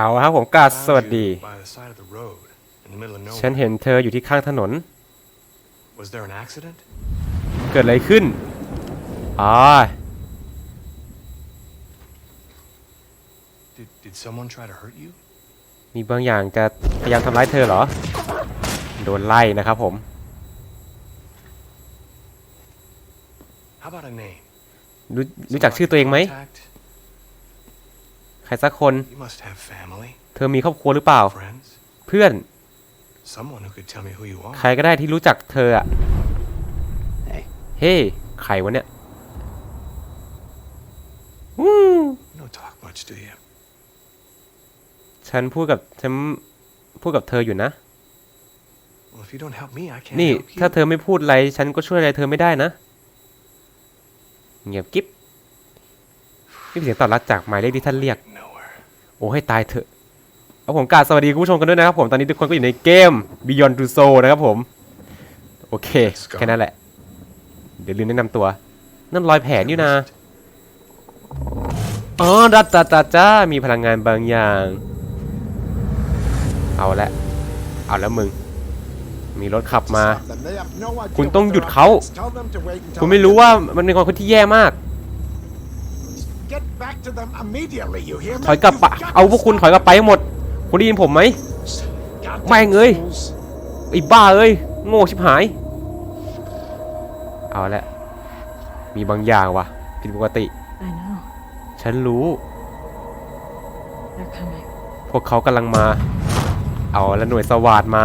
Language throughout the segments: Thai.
เอาครับผมกราบสวัสดี By the side of the road, in the middle of ฉัน nowhere. เห็นเธออยู่ที่ข้างถนน Was there an accident? เกิดอะไรขึ้นอ๋อ Did, did someone try to hurt you? มีบางอย่างจะพยายามทำร้ายเธอเหรอ โดนไล่นะครับผม How about a name? รู้รู้จักชื่อตัวเองไหม Contact? ใครสักคน You must have family, เธอมีครอบครัวหรือเปล่า friends, เพื่อน someone who could tell me who you are. ใครก็ได้ที่รู้จักเธออะ Hey. เฮ้ใครวะเนี่ยวู้ You don't talk much, do you? ฉันพูดกับฉันพูดกับเธออยู่นะ Well, if you don't help me, I can't นี่ help ถ้า you. เธอไม่พูดอะไร ฉันก็ช่วยอะไรเธอไม่ได้นะ เงียบกิ๊บ นี่เป็นเสียงตอบรับจากหมายเลขที่ท่านเรียก โอ้ให้ตายเถอะเอาผมกราบสวัสดีคุณผู้ชมกันด้วยนะครับผม ตอนนี้ทุกคนก็อยู่ในเกม Beyond to Soul นะครับผม โอเค แค่นั้นแหละ เดี๋ยวลืมแนะนำตัว นั่นรอยแผลนี่นะอ๋อดัตตาตาจ้ามีพลังงานบางอย่าง เอาละ เอาแล้วมึง มีรถขับมา คุณต้องหยุดเขา คุณไม่รู้ว่ามันเป็นคนที่แย่มาก ถอยกลับไปเอาพวกคุณถอยกลับไปหมด คุณได้ยินผมไหมแม่งเอ้ยไอ้บ้าเอ้ยโง่ชิบหาย เอาละมีบางอย่างว่ะผิดปกติ I know. ฉันรู้ They're coming. พวกเขากำลังมา เอาแล้วหน่วยสวาดมา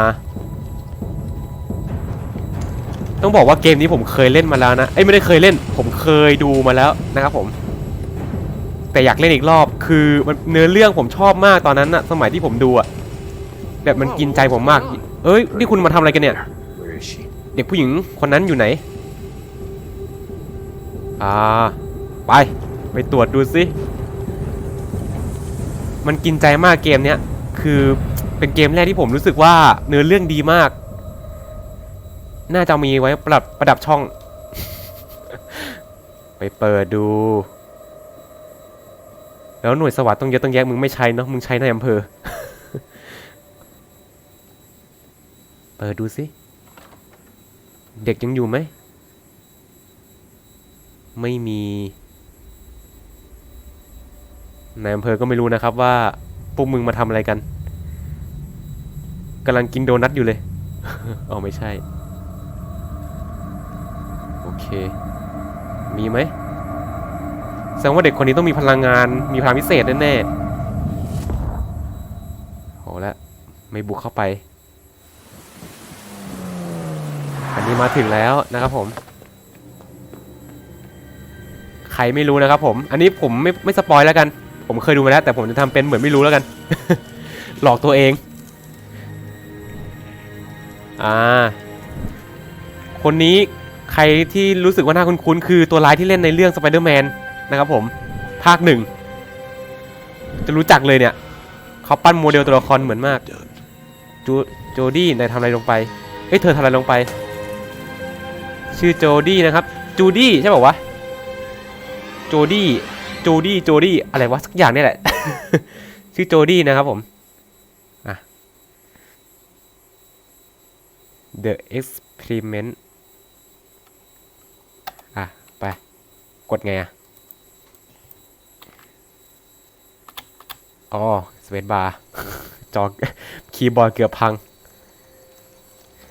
ต้องบอกว่าเกมนี้ผมเคยเล่นมาแล้วนะ เอ้ยไม่ได้เคยเล่น ผมเคยดูมาแล้วนะครับผม แต่อยากเล่นอีกรอบคือมันเนื้อเรื่องผมชอบมากตอนนั้นอะสมัยที่ผมดูอะแบบมันกินใจผมมาก เอ้ยนี่คุณมาทำอะไรกันเนี่ย เด็กผู้หญิงคนนั้นอยู่ไหน อ่า ไป ไปตรวจดูสิมันกินใจมากเกมเนี้ยคือเป็นเกมแรกที่ผมรู้สึกว่าเนื้อเรื่องดีมาก น่าจะมีไว้ประดับประดับช่อง ไปเปิดดู แล้วหน่วยสวัสด์ต้องเยอะต้องแยะมึงไม่ใช้เนาะมึงใช้ในอำเภอ เปิดดูสิเด็กยังอยู่ไหม ไม่มีนายอำเภอก็ไม่รู้นะครับว่าพวกมึงมาทำอะไรกันกำลังกินโดนัทอยู่เลยอ๋อไม่ใช่ โอเค มีไหม ดงว่าเด็กคนนี้ต้องมีพลังงาน มีพลังพิเศษแน่ๆโหแล้วไม่บุกเข้าไป อันนี้มาถึงแล้วนะครับผม ใครไม่รู้นะครับผม อันนี้ผมไม่ไม่สปอยแล้วกัน ผมเคยดูมาแล้ว แต่ผมจะทำเป็นเหมือนไม่รู้แล้วกัน หลอกตัวเอง อ่า คนนี้ใครที่รู้สึกว่าน่าคุ้นๆคือตัวร้ายที่เล่นในเรื่อง Spider-Man นะครับผม ภาคหนึ่ง จะรู้จักเลยเนี่ยเขาปั้นโมเดลตัวละครเหมือนมาก จูโจดี้นายทำอะไรลงไปเอ้ยเธอทำอะไรลงไป ชื่อโจดี้นะครับ จูดี้ใช่ป่าวะ โจดี้ โจดี้ โจดี้ อะไรวะสักอย่างนี่แหละ ชื่อโจดี้นะครับผมอะ The Experiment อะ ไป กดไงอะ อ๋อสเปซบาร์จอคีย์บอร์ดเกือบพัง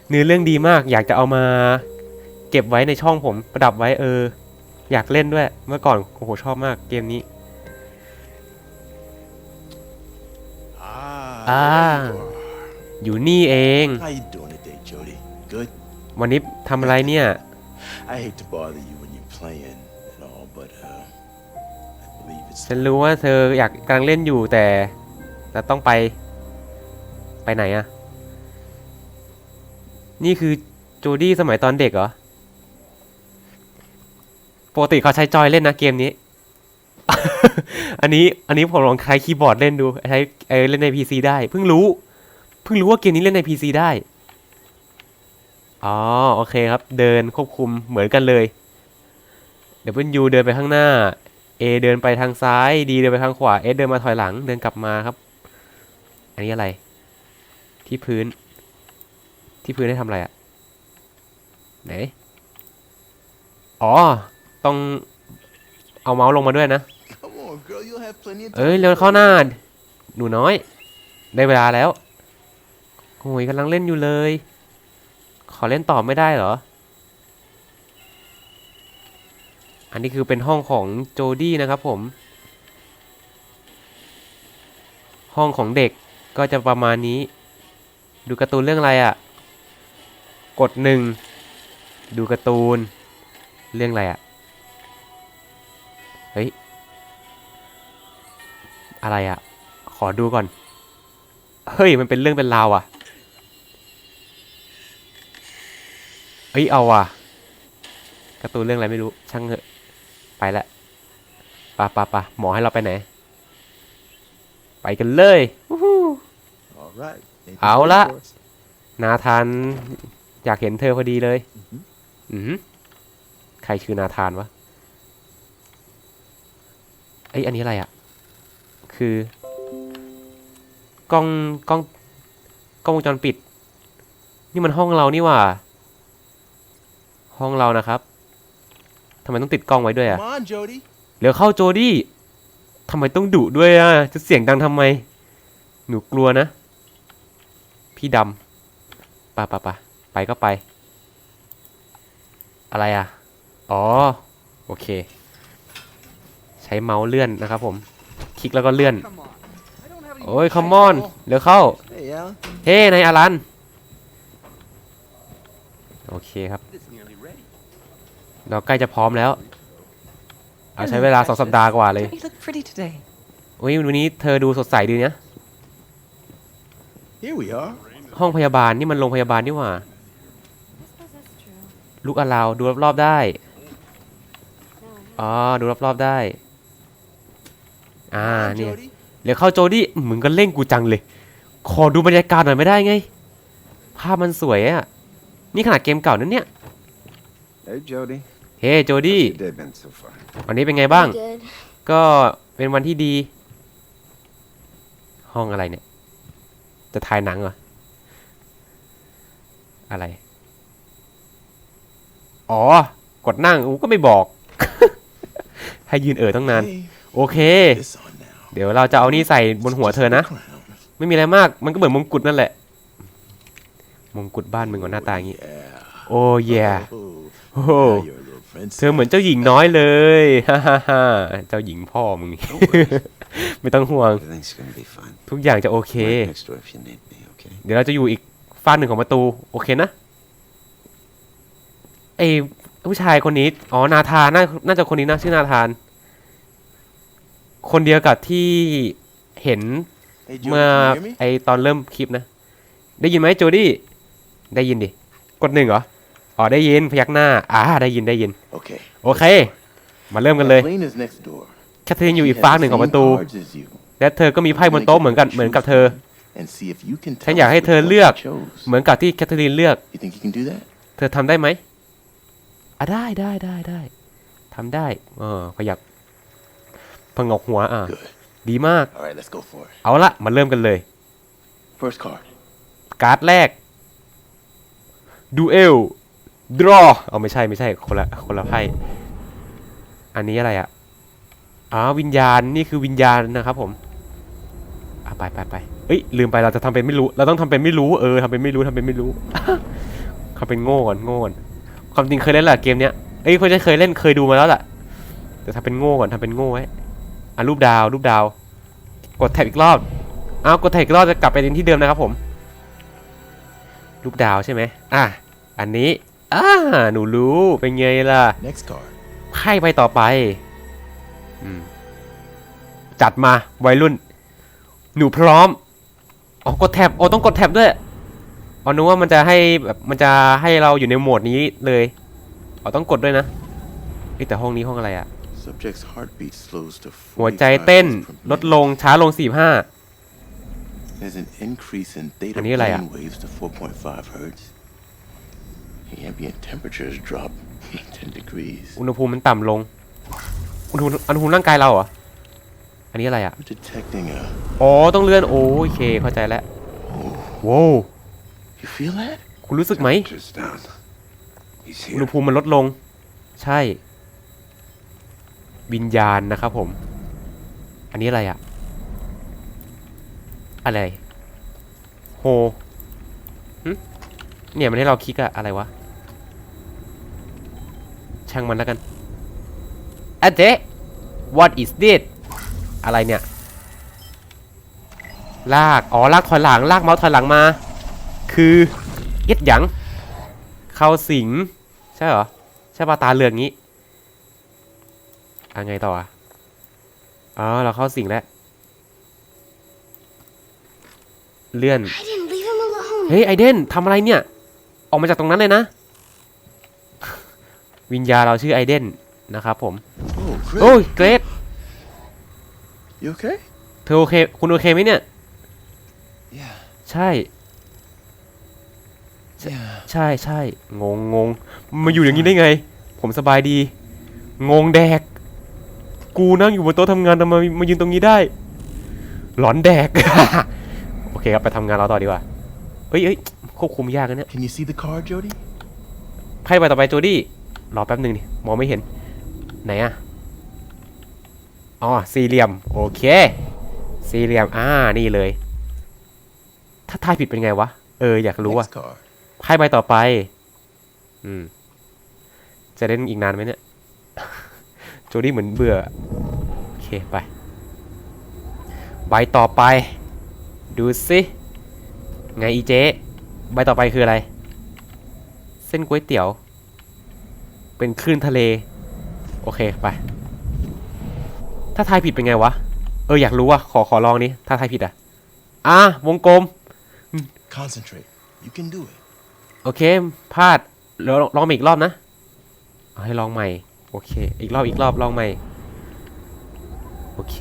เนื้อเรื่องดีมากอยากจะเอามาเก็บไว้ในช่องผมประดับไว้เออ อยากเล่นด้วยเมื่อก่อนโอ้โหชอบมากเกมนี้ Ah, Ah. there you are. อยู่นี่เอง How you doing today, Jody? Good. วันนี้ทำอะไรเนี่ย ฉันรู้ว่าเธออยากกำลังเล่นอยู่แต่แต่ต้องไป ไปไหนอะนี่คือโจดี้สมัยตอนเด็กเหรอปกติเขาใช้จอยเล่นนะเกมนี้ อันนี้อันนี้ผมลองใช้คีย์บอร์ดเล่นดูใช้เออเล่นใน PC ได้ เพิ่งรู้เพิ่งรู้ว่าเกมนี้เล่นใน PC ได้ อ๋อโอเคครับ เดินควบคุมเหมือนกันเลย W เดินไปข้างหน้า A เดินไปทางซ้าย D เดินไปทางขวา S เดินมาถอยหลัง เดินกลับมาครับนนี้อะไร ที่พื้น ที่พื้นได้ทำอะไรอะไหน อ๋อ ต้องเอาเมาส์ลงมาด้วยนะ Come on, girl. You'll have plenty of เอ้ย time. เร็วเข้าหน้า หนูน้อย ได้เวลาแล้วโอ้ยกำลังเล่นอยู่เลย ขอเล่นต่อไม่ได้เหรอ อันนี้คือเป็นห้องของโจดี้นะครับผม ห้องของเด็กก็จะประมาณนี้ ดูการ์ตูนเรื่องอะไรอะ่ะ กดหนึ่ง ดูการ์ตูน เรื่องอะไรอะ่ะ เฮ้ย อะไรอะ่ะ ขอดูก่อน เฮ้ย มันเป็นเรื่องเป็นราวอะ่ะ เฮ้ย เอาว่ะการ์ตูนเรื่องอะไรไม่รู้ ช่างเถอะ ไปละปะปะปะหมอให้เราไปไหน ไปกันเลยวู้ฮู้ All right. Anything Áo good lạ. for us? นาธานอยากเห็นเธอพอดีเลย อือหืออือหือใครคือนาธานวะเอ้ยอันนี้อะไรอะคือกล้องกล้องกล้องวงจรปิด นี่มันห้องเรานี่หว่า ห้องเรานะครับ ทำไมต้องติดกล้องไว้ด้วยอะ Come on, Jody. เดี๋ยวเข้าโจดี้ทำไมต้องดุด้วยอะ จะเสียงดังทำไม หนูกลัวนะ พี่ดำปะปะปะไปก็ไป อะไรอะ อ๋อ โอเค ใช้เมาส์เลื่อนนะครับผม คลิกแล้วก็เลื่อน โอ้ยคอมมอนเดี๋ยวเข้า Hey, Alan. เฮ้นายอารัน โอเคครับ It's nearly ready. เราใกล้จะพร้อมแล้วเอาใช้เวลาสองสัปดาห์กว่าเลย You look pretty today. อุ้ยวันนี้เธอดูสดใสดีนะ Here we are. ห้องพยาบาลนี่มันโรงพยาบาลนี่หว่า I suppose that's true. ลูกอาราวดูรอบๆได้ No, I อ๋อ ดูรอบๆได้ อ่า Come on, เนี่ย Jody. เดี๋ยวเข้าโจดี้มึงก็เล่งกูจังเลย ขอดูบรรยากาศหน่อยไม่ได้ไง ภาพมันสวยอะนี่ขนาดเกมเก่านั่นเนี่ย Hey, Jody. เฮ้โจดี้ How's your day been so far? วันนี้เป็นไงบ้าง good. ก็เป็นวันที่ดี ห้องอะไรเนี่ย จะถ่ายหนังเหรอ อะไร อ๋อ กดนั่งอูก็ไม่บอก ให้ยืนเอ่อตั้งนาน Hey, โอเค this on now. เดี๋ยวเราจะเอานี่ใส่บนหัวเธอนะ Just the crown. ไม่มีอะไรมาก มันก็เหมือนมงกุฎนั่นแหละ มงกุฎบ้านมึงก่อนหน้าตาอย่างงี้ Yeah. โอ้เย่ Oh, โอ้โห now you're a little princess. เธอเหมือนเจ้าหญิงน้อยเลยฮ่าฮ่าฮ่าเจ้าหญิงพ่อมึง ไม่ต้องห่วง Everything's gonna be fine. ทุกอย่างจะโอเค Right next door if you need me, okay? เดี๋ยวเราจะอยู่อีกฝ้านหนึ่งของประตู โอเคนะไอ้ผู้ชายคนนี้ อ๋อ นาธาน น่า น่าจะคนนี้นะชื่อนาธาน คนเดียวกับที่เห็น Hey, Jody, เมื่อ can you hear me? ไอตอนเริ่มคลิปนะ ได้ยินไหมโจดี้ ได้ยินดิ กดหนึ่งเหรอ อ๋อได้ยินพยักหน้าอ่าได้ยินได้ยิน Okay. โอเค มาเริ่มกันเลย Kathleen is next door. แคทเธอรีนอยู่ She อีก has ฝ้าก the หนึ่งของ same ประตู cards as you. และเธอก็มีไพ่บนโต๊ะเหมือนกันเหมือนกับเธอ And see if you can ฉัน tell อยาก us ให้ which เธอ one เลือก she chose. เหมือนกับที่แคทเธอรีนเลือก You think you can do that? เธอทำได้ไหมอะได้ได้ได้ได้ทำได้ เออขยับพงกหัวอะ Good. ดีมาก All right, let's go for it. เอาละมาเริ่มกันเลย First card. การ์ดแรกดูเอล ดรอเอาไม่ใช่ไม่ใช่คนละคนละไพ่อันนี้อะไรอะอ๋อวิญญาณนี่คือวิญญาณนะครับผมอะไปไปไปเอ้ยลืมไปเราจะทำเป็นไม่รู้ เราต้องทำเป็นไม่รู้เออทำเป็นไม่รู้ทำเป็นไม่รู้ทำเป็นโง่ก่อนโง่ก่อนความจริงเคยเล่นแหละเกมเนี้ยเอ้ยคนจะเคยเล่นเคยดูมาแล้วแหละแต่ทำเป็นโง่ก่อนทำเป็นโง่ไว้อะรูปดาวรูปดาว กดแท็บอีกรอบอ้าวกดแท็บอีกรอบจะกลับไปที่เดิมนะครับผม รูปดาวใช่ไหมอะอันนี้ อ่าหนูรู้เป็นไงล่ะ Next card. ไพ่ไปต่อไปอืมจัดมาวัยรุ่น หนูพร้อมอ๋อกดแท็บโอ้ต้องกดแท็บด้วยอ๋อนึกว่ามันจะให้แบบมันจะให้เราอยู่ในโหมดนี้เลยอ๋อต้องกดด้วยนะเอ้ยแต่ห้องนี้ห้องอะไรอะ Subject's heartbeat slows to หัวใจเต้น 45 beats per ลด minute. ลงช้าลง 45 There's an increase in theta อันนี้อะไรอะ brain waves to 4.5 hertz. The ambient temperature has dropped 10 degrees. อุณหภูมิมันต่ำลง อุณหภูมิอุณหภูมิร่างกายเราเหรอ อันนี้อะไรอะ We're detecting a. อ๋อ ต้องเลื่อน โอเค เข้าใจแล้ว Oh, ว้าว you feel that? คุณรู้สึกไหม Just down. He's อุณห here. ภูมิมันลดลง ใช่ วิญญาณนะครับผม อันนี้อะไรอะอะไร โฮหึเนี่ยมันให้เราคลิกอะอะไรวะ ช่างมันแล้วกันอะเจ๊ what is this อะไรเนี่ย ลาก อ๋อ ลากถอยหลัง ลากเมาส์ถอยหลังมา คือเอ็ดหยัง เข้าสิง ใช่เหรอ ใช่ปะตาเหลืองงี้อะไงต่ออะอ๋อ เราเข้าสิงแล้ว เลื่อน I didn't leave him alone. เฮ้ย ไอเดนทำอะไรเนี่ย ออกมาจากตรงนั้นเลยนะ วิญญาณเราชื่อไอเดนนะครับผม Oh, great. โอ้ยเกรด You okay? เธอโอเค คุณโอเคไหมเนี่ย Yeah. ใช่ Yeah. ใช่ใช่งงงงมาอยู่อย่างนี้ได้ไง ผมสบายดี งงแดก กูนั่งอยู่บนโต๊ะทำงานทำไมมายืนตรงนี้ได้ หลอนแดก โอเคครับไปทำงานเราต่อดีกว่าเอ้ยเอ้ยควบคุมยากนะเนี่ย Can you see the card, Jody? ไพ่ใบต่อไปโจดี้ รอแป๊บหนึ่งนี่มองไม่เห็น ไหนอะอ๋อสี่เหลี่ยม โอเค สี่เหลี่ยม อ่า นี่เลย ถ้าทายผิดเป็นไงวะ เออ อยากรู้อะ Next card. ไพ่ใบต่อไป อืม จะเล่นอีกนานไหมเนี่ย โจดี้เหมือนเบื่อ โอเค ไป ใบต่อไป ดูสิไงอีเจ๊ใบต่อไปคืออะไร เส้นก๋วยเตี๋ยว เป็นคลื่นทะเล โอเคไป ถ้าทายผิดเป็นไงวะ เอออยากรู้ว่ะขอขอลองนี้ถ้าทายผิดอะ อะวงกลม Concentrate. You can do it. โอเคพลาดเดี๋ยวลองลองใหม่อีกรอบนะเอาให้ลองใหม่ โอเค อีกรอบอีกรอบลองใหม่ โอเค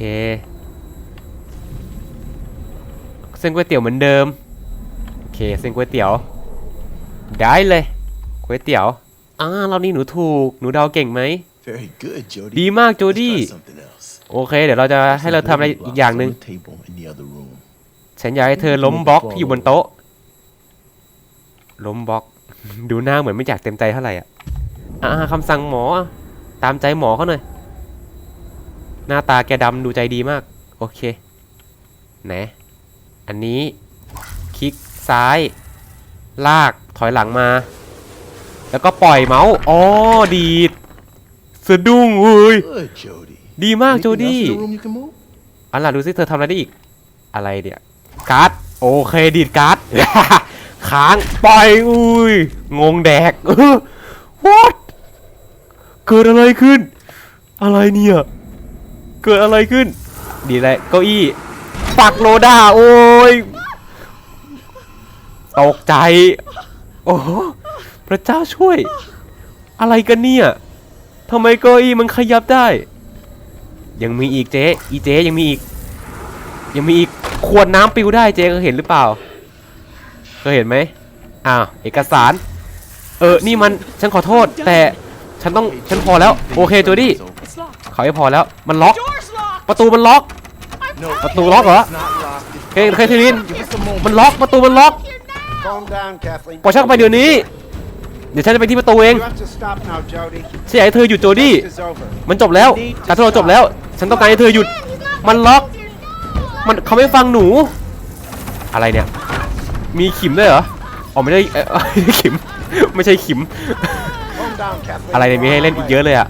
เส้นก๋วยเตี๋ยวเหมือนเดิม โอเค เส้นก๋วยเตี๋ยว ได้เลยก๋วยเตี๋ยว อ่ารอบนี้หนูถูก หนูเดาเก่งไหม Very good, Jody. ดีมากโจ Let's ดี้ try something else. โอเค เดี๋ยวเราจะให้เรา There's ทำอะไร building อีกอย่างห blocks นึ่ง on the table in the other room. ฉันอยากให้เธอล้มบล็อกที่อยู่บนโต๊ะ ล้มบล็อก ดูหน้าเหมือนไม่อยากเต็มใจเท่าไหร่อะอ่าคำสั่งหมอ ตามใจหมอเขาหน่อย หน้าตาแกดำดูใจดีมาก โอเค ไหน อันนี้ คลิกซ้าย ลาก ถอยหลังมา แล้วก็ปล่อยเมาส์อ๋อดีดสะดุ้งเว้ย Good, Jody. ดีมาก Anything โจ else ดี้ in the room you can move? อันล่ะดูสิเธอทำอะไรได้อีก อะไรเนี่ยการ์ดโอเคดีดการ์ด ค้างปล่อยอุ้ยงงแดก what เกิดอะไรขึ้น อะไรเนี่ย เกิดอะไรขึ้น ดีเลยเก้าอี้ปักโลด้าโอ้ยตกใจ โอ้โหพ ระเจ้าช่วย อะไรกันเนี่ยทำไมเก้าอี้มันขยับได้ ยังมีอีกเจ๊อีเจ๊ยังมีอีก ยังมีอีกขวดน้ำปิวได้เจ๊เคยเห็นหรือเปล่าเคยเห็นไหมอ้าวเอกสาร เออนี่มันฉันขอโทษ แต่ฉันต้องฉันพอแล้ว โอเคจูดี้ It's locked. เขาให้พอแล้วมันล็อก Door's locked. ประตูมันล็อก No, ประตูล็อกเหรอ it's not locked. เคยเคยทีนิน Give us a moment. มันล็อกประตูมันล็อก Calm down, Kathleen. ปล่อยฉันเข้าไปเดี๋ยวนี้ เดี๋ยวฉันจะไปที่ประตูเอง You have to stop now, Jody. ฉันอยากให้เธอหยุดโจดี้ This is over. มันจบแล้วการทดลองจบแล้ว ฉันต้องการให้เธอหยุด มันล็อก มันเขาไม่ฟังหนู อะไรเนี่ย มีขิมด้วยเหรอ อ๋อไม่ได้เอ่อไม่ใช่ขิม ไม่ใช่ขิม Calm down, Kathleen. อะไรเนี่ยมีให้เล่นอีกเยอะเลยอะ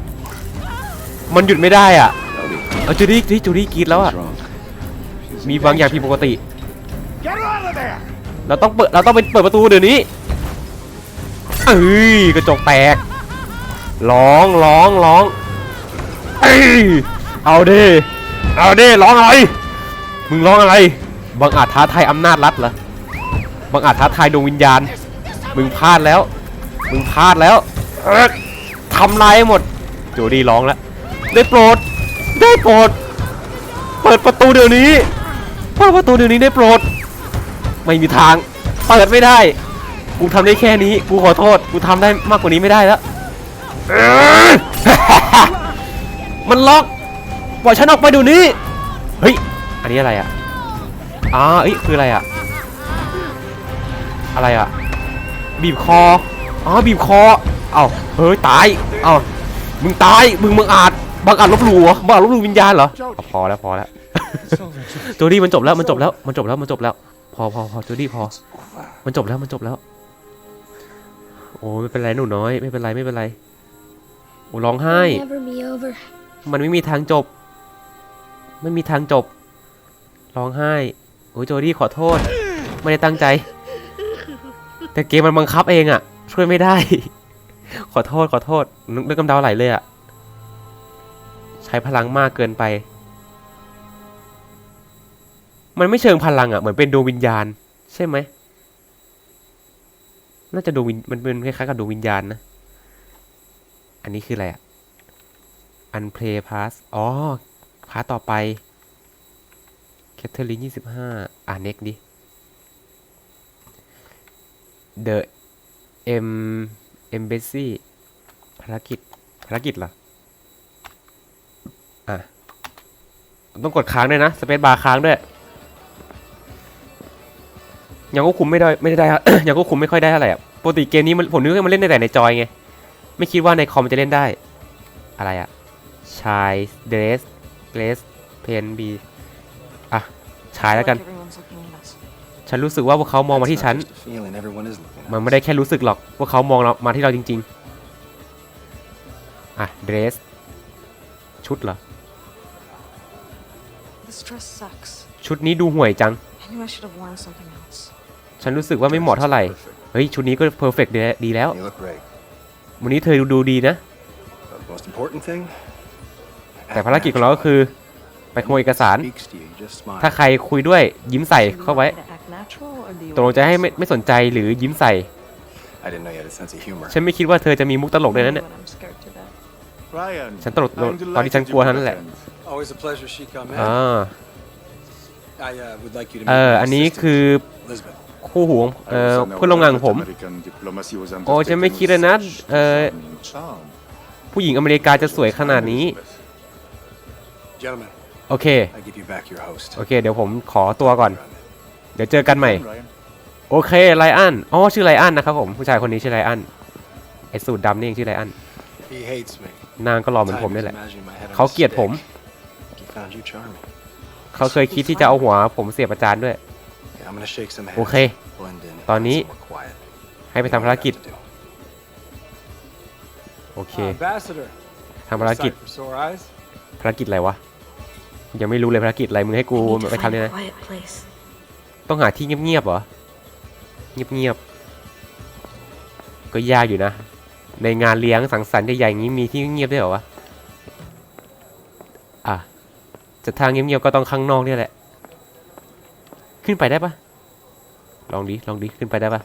มันหยุดไม่ได้อะ เอาจูดี้จูดี้จูดี้กรีดแล้วอะ มีบางอย่างผิดปกติ Get her out of there! เราต้องเปิด เราต้องไปเปิดประตูเดี๋ยวนี้ เอ้ยกระจกแตกร้องร้องร้องเอ้ยเอาดิเอาดิร้องอะไรมึงร้องอะไรบังอาจท้าทายอำนาจรัฐเหรอบังอาจท้าทายดวงวิญญาณ มึงพลาดแล้ว มึงพลาดแล้วทำลายหหมดโจดีร้องแล้วได้โปรด ได้โปรด เปิดประตูเดี๋ยวนี้เปิดประตูเดี๋ยวนี้ได้โปรด ไม่มีทาง เปิดไม่ได้ กูทำได้แค่นี้ กูขอโทษ กูทำได้มากกว่านี้ไม่ได้แล้ว มันล็อก ปล่อยฉันออกไปเดี๋ยวนี้ เฮ้ย อันนี้อะไรอะอ่าเอ้ยคืออะไรอะ อะไรอะ บีบคอ อ๋อ บีบคอ เอ้า เฮ้ย ตาย เอ้า มึงตาย มึงมึงอาจบังอาจลบหลู่เหรอบังอาจลบหลู่วิญญาณเหรอ พอแล้วพอแล้วโจดี้มันจบแล้วมันจบแล้วมันจบแล้วมันจบแล้ว พอพอพอโจดี้พอ มันจบแล้วมันจบแล้ว โอ้ไม่เป็นไรหนูน้อย ไม่เป็นไรไม่เป็นไรโอ้ร้องไห้ It'll never be over. มันไม่มีทางจบ ไม่มีทางจบ ร้องไห้ โอ้ยโจดี้ขอโทษ ไม่ได้ตั้งใจ แต่เกมมันบังคับเองอะช่วยไม่ได้ ขอโทษขอโทษนึกนึกกำเดาไหลเลยอะใช้พลังมากเกินไป มันไม่เชิงพลังอะเหมือนเป็นดวงวิญญาณ ใช่ไหม น่าจะดวงวิญมันเป็นคล้ายๆกับดวงวิญญาณนะ อันนี้คืออะไรอะ Unplay Pass อ๋อ พาต่อไปแคทเธอรีนยี่สิบห้าอ่านเน็กดิ The M Embassy ภารกิจ ภารกิจเหรอ อะ ต้องกดค้างด้วยนะ สเปซบาร์ค้างด้วย ยังควบคุมไม่ได้ไม่ได้ยังควบคุมไม่ค่อยได้เท่าไหร่อะปกติเกมนี้มันผมนึกว่ามันเล่นได้แต่ในจอยไง ไม่คิดว่าในคอมมันจะเล่นได้ อะไรอะชายเดรสเกรสเพนบีอะชายแล้วกัน Everyone's looking at us. ฉันรู้สึกว่าพวกเขามองมาที่ฉัน Just a feeling everyone is looking มัน at ไม่ได้แค่รู้สึกหรอกว่าเขามองเรามาที่เราจริง ๆ อะเดรสชุดเหรอ This dress sucks. ชุดนี้ดูห่วยจัง I knew I should have worn something else. ฉันรู้สึกว่าไม่เหมาะเท่าไหร่ เฮ้ย ชุดนี้ก็เพอร์เฟกต์ดีแล้ว You look great. วันนี้เธอดูดูดีนะ But the most important thing? แต่ภารกิจของเราก็คือ ไปขโมยเอกสาร Speaks to you, you just smile. ถ้าใครคุยด้วยยิ้มใส่เข้าไว้ Do you want me to act natural, or do you ตกลง want จะให้ me to ไม่ไม่สนใจหรือยิ้มใส่ I didn't know you had a sense of humor. ฉันไม่คิดว่าเธอจะมีมุกตลก do ในนั้นเนี่ย when I'm scared to death? Ryan. ฉันตลกตอนที่ฉันกลัวเท่านั้นแหละ Always a pleasure she come in. อ่า I uh, would like you to เอ meet อ my อันนี้ assistant, คือ Elizabeth. คู่หูของเอ่อเพื่อนร่วมงานของผม โอ้ฉันไม่คิดเลยนะเอ่อผู้หญิงอเมริกาจะสวยขนาดนี้ Gentlemen, โอเค I give you back your host. โอเค เดี๋ยวผมขอตัวก่อน เดี๋ยวเจอกันใหม่ โอเคไลอันอ๋อชื่อไลอันนะครับผม ผู้ชายคนนี้ชื่อไลอันไอสูตรดำนี่เองชื่อไลอัน He hates me. นางก็รอเหมือนผม Time นี่ is แหละ imagining my head on เขา a เกลียด stick. ผม He found you charming. เขาเคยคิดที่จะเอาหัวผมเสียบอาจารย์ด้วย โอเค Blend in. ตอนนี้ Somewhere quiet. ให้ไปทำภารกิจ โอเค Ambassador. ทำภารกิจ Sight for sore eyes. ภารกิจอะไรวะ ยังไม่รู้เลยภารกิจอะไร มึงให้กู I need to ไป find ทำเนี่ย a นะ quiet place. ต้องหาที่เงียบๆเหรอ เงียบๆ ก็ยากอยู่นะ ในงานเลี้ยงสังสรรค์ใหญ่ๆอย่างนี้มีที่เงียบด้วยเหรอวะ อะจะทางเงียบๆก็ต้องข้างนอกเนี่ยแหละ ขึ้นไปได้ปะลองดิลองดิขึ้นไปได้ปะ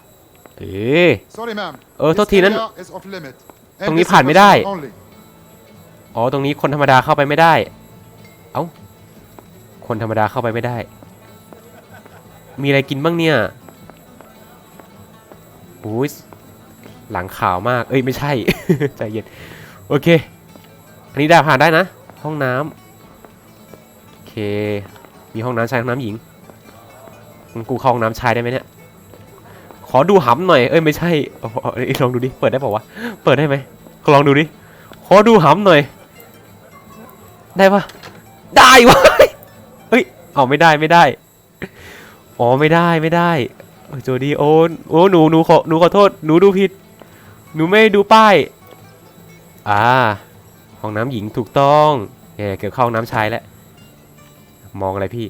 เออ Sorry, ma'am. เออโทษทีนั้น This area is off limit. ตรงนี้ And ผ่านไม่ได้ this is only. อ๋อตรงนี้คนธรรมดาเข้าไปไม่ได้ เอ้า คนธรรมดาเข้าไปไม่ได้ มีอะไรกินบ้างเนี่ยอุ้ยหลังขาวมาก เอ้ยไม่ใช่ ใจเย็น โอเค อันนี้ได้ผ่านได้นะ ห้องน้ำโอเค มีห้องน้ำชายห้องน้ำหญิง งั้นกูเข้าห้องน้ำชายได้ไหมเนี่ย ขอดูหำหน่อย เอ้ยไม่ใช่อลองดูดิ เปิดได้เปล่าวะ เปิดได้ไหมลองดูดิ ขอดูหำหน่อย ได้ปะได้วะเฮ้ย เอาไม่ได้ไม่ได้ อ๋อไม่ได้ไม่ได้เออโจดีโอ้โอ้หนูหนูขอหนูขอโทษ หนูดูผิด หนูไม่ดูป้าย อ่า ห้องน้ำหญิงถูกต้องเย่เกือบเข้าห้องน้ำชายแล้ว มองอะไรพี่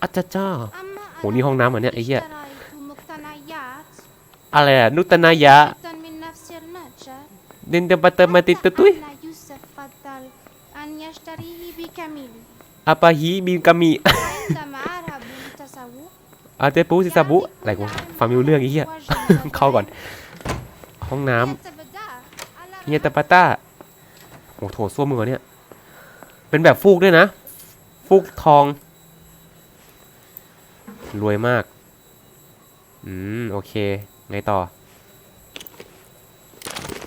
อาจจะจ้าโหนี่ห้องน้ำเหรอเนี่ยไอ้เหี้ยอะไรอะนุตนายะเดนเดบัตเตอร์มาติดตุ้ยอาปาฮีบิมกามิอาเตปูซิซาบุอะไรกูฟังไม่รู้เรื่องไอ้เหี้ยเข้าก่อน ห้องน้ำเฮียตาปาต้าโอ้โถส้วมมือเนี่ย เป็นแบบฟูกด้วยนะ ฟูกทอง รวยมาก อืม โอเค ไงต่อ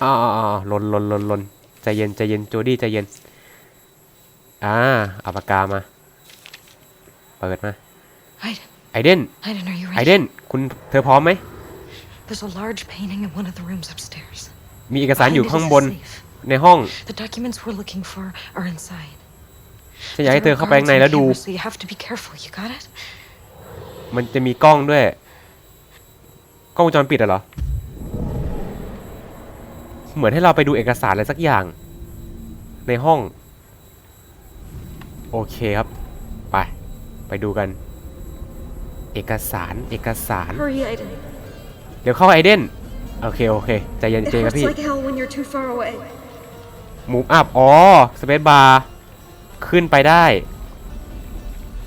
อ่าอ่าอ่าลนลนลนลนใจเย็นใจเย็นโจดี้ใจเย็น อ่าเอาปากกามา เปิดมา Aiden, ไอเดน Aiden, are you ไอ ready? เดน คุณเธอพร้อมไหม There's a large painting in one of the rooms upstairs. มีเอกสารอยู่ Behind it ข้าง is บน a safe. ในห้อง The documents we're looking for are inside. ฉันอยากให้เธอเข้าไปข้างใน There are แล้ว guards ดู มันจะมีกล้องด้วย กล้องวงจรปิดอะเหรอ เหมือนให้เราไปดูเอกสารอะไรสักอย่าง ในห้อง โอเคครับ ไป ไปดูกัน เอกสาร เอกสาร Hurry, Aiden. เดี๋ยวเข้าไอเดน โอเค โอเค ใจเย็น It เจครับ hurts พี่ like hell when you're too far away. move up อ๋อ สเปซบาร์ ขึ้นไปได้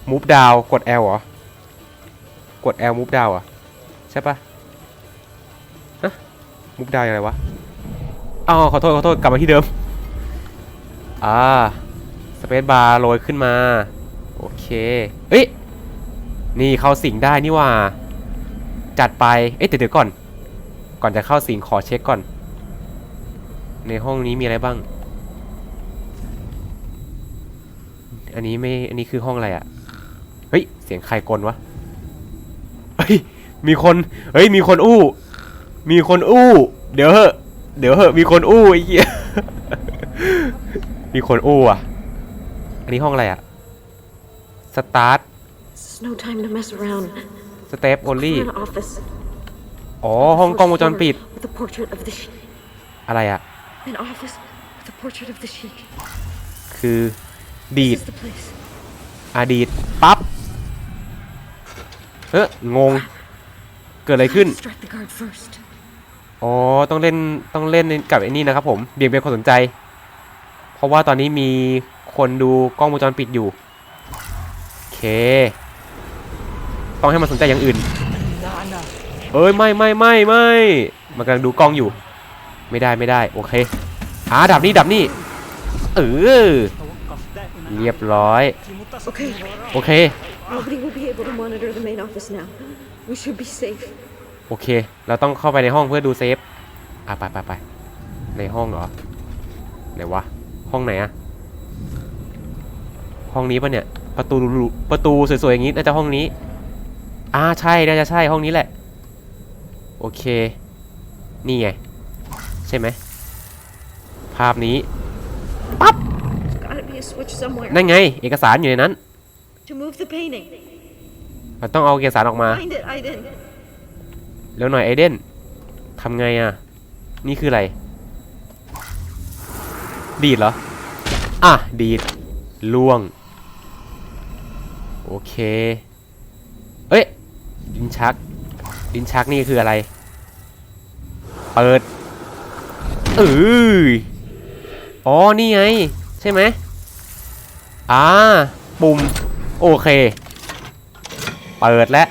move down กด L เหรอ กด L move down อะ ใช่ปะฮะ move down ยังไงวะอ้าวขอโทษ ขอโทษ กลับมาที่เดิม อ่า สเปซบาร์โรยขึ้นมา โอเคเอ้ย นี่เข้าสิงได้นี่ว่า จัดไป เอ้ยเดี๋ยวเดี๋ยวก่อน ก่อนจะเข้าสิงขอเช็คก่อน ในห้องนี้มีอะไรบ้าง อันนี้ไม่ อันนี้คือห้องอะไรอะ่ะ เฮ้ย เสียงใครกลวะ เฮ้ยมีคนเฮ้ยมีคนอู้ มีคนอู้ เดี๋ยวเหอะเดี๋ยวเหอะมีคนอู้ไอ้เหี้ยมีคนอู้อะ อันนี้ห้องอะไรอะ่ะสตาร์ท This is no time to mess around. สเตปโอลี่ An office. อ๋อ ห้องกล้องวงจรปิด With a portrait of the sheik. อะไรอะ่ะ An office with a portrait of the sheik. คือดีด This is the place. อดีตปั๊บ เอ๊ะงง เกิดอะไรขึ้น อ๋อ ต้องเล่น ต้องเล่นกับไอ้นี่นะครับผม เบี่ยงเบนความสนใจ เพราะว่าตอนนี้มีคนดูกล้องวงจรปิดอยู่ โอเค ต้องให้มันสนใจอย่างอื่น เอ้ย ไม่ไม่ไม่ไม่มันกำลังดูกล้องอยู่ ไม่ได้ไม่ได้ โอเคอ่าดับนี่ดับนี่ เออ เรียบร้อย โอเค nobody will be able to monitor the main office now. We should be safe. โอเค เราต้องเข้าไปในห้องเพื่อดูเซฟ อะไปไปไปในห้องเหรอ ไหนวะ ห้องไหนอะห้องนี้ปะเนี่ย ประตูหรูๆประตูสวยๆอย่างนี้น่าจะห้องนี้ อ่าใช่ น่าจะใช่ห้องนี้แหละ โอเค นี่ไง ใช่ไหม ภาพนี้ There's gotta be a switch somewhere นั่นไง เอกสารอยู่ในนั้น to move the painting. เราต้องเอาเอกสารออกมา Find it, Aiden. เร็วหน่อยไอเดนทำไงอะ นี่คืออะไร ดีดเหรอ อะ ดีดล่วง โอเค เอ้ย ดินชัก ดินชักนี่คืออะไร เปิดเอออ๋อ นี่ไง ใช่ไหมอ่า ปุ่ม โอเค เปิดแล้ว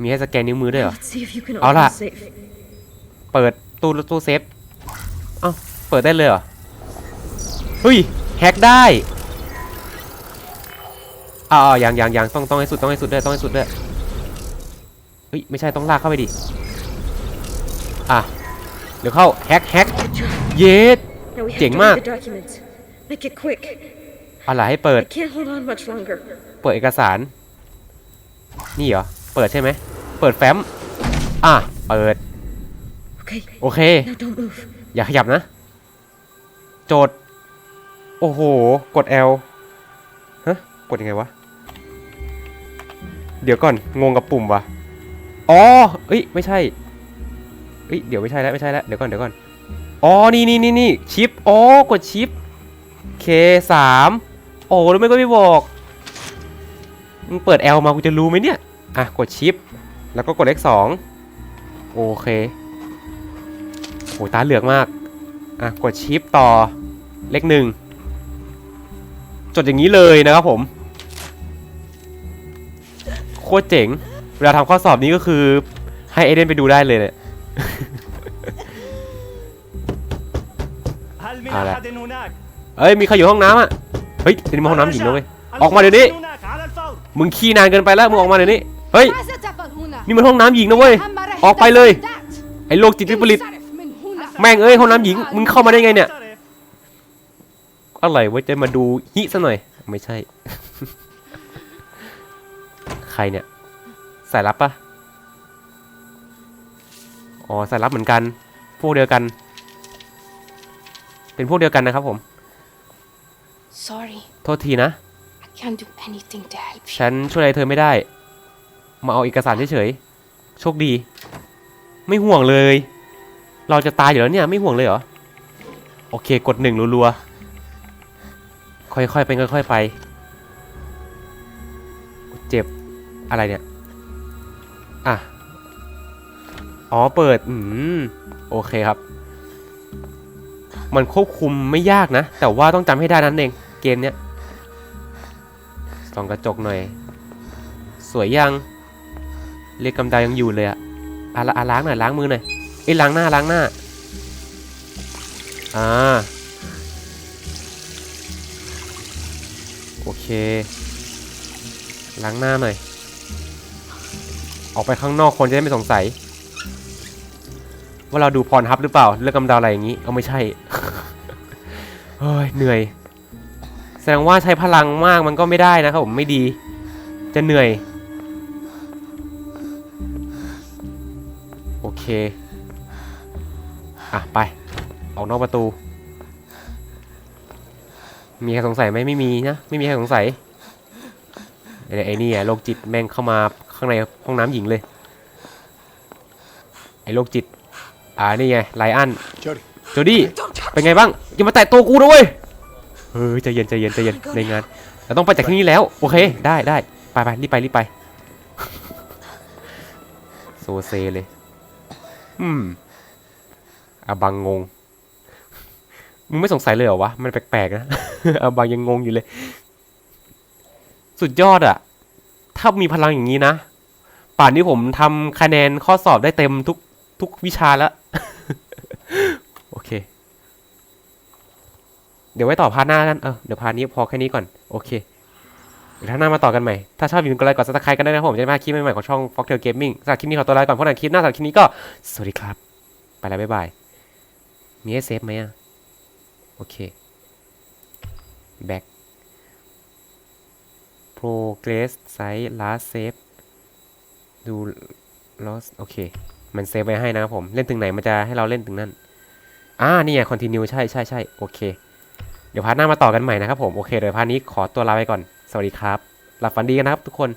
มีให้สแกนนิ้วมือด้วยเหรอ Let's see if you can All open the right. safe. เปิดตู้ตู้เซฟ เอ้า เปิดได้เลยเหรอ เฮ้ย แฮกได้อ้าวยังยังยังต้องต้องให้สุดต้องให้สุดด้วยต้องให้สุดด้วยเฮ้ยไม่ใช่ต้องลากเข้าไปดิ อะ เดี๋ยวเข้าแฮกแฮก Good job. เย็ด Now we have Chỉnh to mà. อะไรให้เปิด I can't hold on much longer. เปิดเอกสาร นี่เหรอ เปิดใช่ไหม เปิดแฟ้ม อะ เปิด Okay, โอเค now don't move. อย่าขยับนะ โจทย์ โอ้โห กด L ฮะ กดยังไงวะ เดี๋ยวก่อน งงกับปุ่มวะอ๋อเอ้ย ไม่ใช่ เอ้ย เดี๋ยวไม่ใช่แล้ว ไม่ใช่แล้ว เดี๋ยวก่อน เดี๋ยวก่อน อ๋อ นี่นี่นี่นี่ชิป อ๋อ กดชิป K สาม โอ้แล้วไม่ก็ไม่บอกมันเปิด L มากูจะรู้ไหมเนี่ย อะ กดชิป แล้วก็กดเลขสองโอเคโอ้ตาเหลือกมาก อะ กดชิปต่อเลขหนึ่งจดอย่างนี้เลยนะครับผม โคตรเจ๋ง เวลาทำข้อสอบนี้ก็คือ ให้เอเดนไปดูได้เลยเนี่ยเอาละเอ้ย มีใครอยู่ห้องน้ำอะ เฮ้ยทีนี้มาห้องน้ำหญิงนะเว้ยออกมาเดี๋ยวนี้ มึงขี้นานเกินไปแล้วมึงออกมาเดี๋ยวนี้ เฮ้ย นี่มันห้องน้ำหญิงนะเว้ย ออกไปเลย ไอ้โรคจิตวิปริต แม่งเอ้ยห้องน้ำหญิง มึงเข้ามาได้ไงเนี่ย อะไรวะจะมาดูฮิซะหน่อย ไม่ใช่ ใครเนี่ย สายลับปะอ๋อสายลับเหมือนกัน พวกเดียวกัน เป็นพวกเดียวกันนะครับผม Sorry, โทษทีนะ I can't do anything to help you. ฉันช่วยอะไรเธอไม่ได้ มาเอาเอกสารเฉยๆ โชคดี ไม่ห่วงเลย เราจะตายอยู่แล้วเนี่ย ไม่ห่วงเลยเหรอ โอเค กดหนึ่งรัวๆ ค่อยๆเป็นค่อยๆ ไป เจ็บ อะไรเนี่ย อะ อ๋อ เปิด อืม โอเคครับ มันควบคุมไม่ยากนะ แต่ว่าต้องจำให้ได้นั่นเอง เกมเนี้ยส่องกระจกหน่อย สวยยังเรียกกำไดยังอยู่เลยอะอะละอะล้างหน่อยล้างมือหน่อยเอ้ล้างหน้าล้างหน้าอ่าโอเค ล้างหน้าหน่อย ออกไปข้างนอกคนจะได้ไม่สงสัย ว่าเราดูพรทับหรือเปล่า เลือกกำดาอะไรอย่างนี้ เอาไม่ใช่ เฮ้ย เหนื่อย แสดงว่าใช้พลังมากมันก็ไม่ได้นะครับผมไม่ดี จะเหนื่อย โอเค อะ ไป ออกนอกประตู มีใครสงสัยไหมไม่มีนะ ไม่มีใครสงสัยไอ้ไอ้นี่ไอ้โรคจิตแม่งเข้ามาข้างในห้องน้ำหญิงเลย ไอ้โรคจิต อ่านี่ไงไลอัน Jody, โจดี้เป็นไงบ้าง อย่ามาแตะตัวกูด้วย เฮ้ยใจเย็นใจเย็นใจเย็นในงานเราต้องไปจากที่นี่แล้ว โอเคได้ได้ไปไปรีบไปรีบไปโซเซเลย อืมอาบังงงมึงไม่สงสัยเลยเหรอวะ มันแปลกๆนะอาบังยังงงอยู่เลย สุดยอดอะถ้ามีพลังอย่างนี้นะ ป่านนี้ผมทำคะแนนข้อสอบได้เต็มทุกทุกวิชาแล้ว โอเค เดี๋ยวไว้ต่อพาร์ทหน้ากัน เออเดี๋ยวพาร์ทนี้พอแค่นี้ก่อน โอเค เดี๋ยวท่าหน้ามาต่อกันใหม่ ถ้าชอบอย่าลืมกดไลค์กดซับสไครต์กันด้วยนะผม จะได้มาดคลิปใหม่ๆของช่อง f o x t a i l Gaming สำหรับคลิปนี้ขอตัวลาไปก่อนพบกันคลิปหน้าสำหรับคลิปนี้ก็ สวัสดีครับ ไปแล้วบ๊ายบาย มีให้เซฟไหมอะ โอเค back progress site last save ดู lost โอเค มันเซฟไว้ให้นะครับผม เล่นถึงไหนมันจะให้เราเล่นถึงนั่น อ่า นี่ไง continue ใช่ใช่ใช่โอเค เดี๋ยวพาร์ทหน้ามาต่อกันใหม่นะครับผม โอเคเดี๋ยวพาร์ทนี้ขอตัวลาไปก่อน สวัสดีครับ หลับฝันดีกันนะครับทุกคน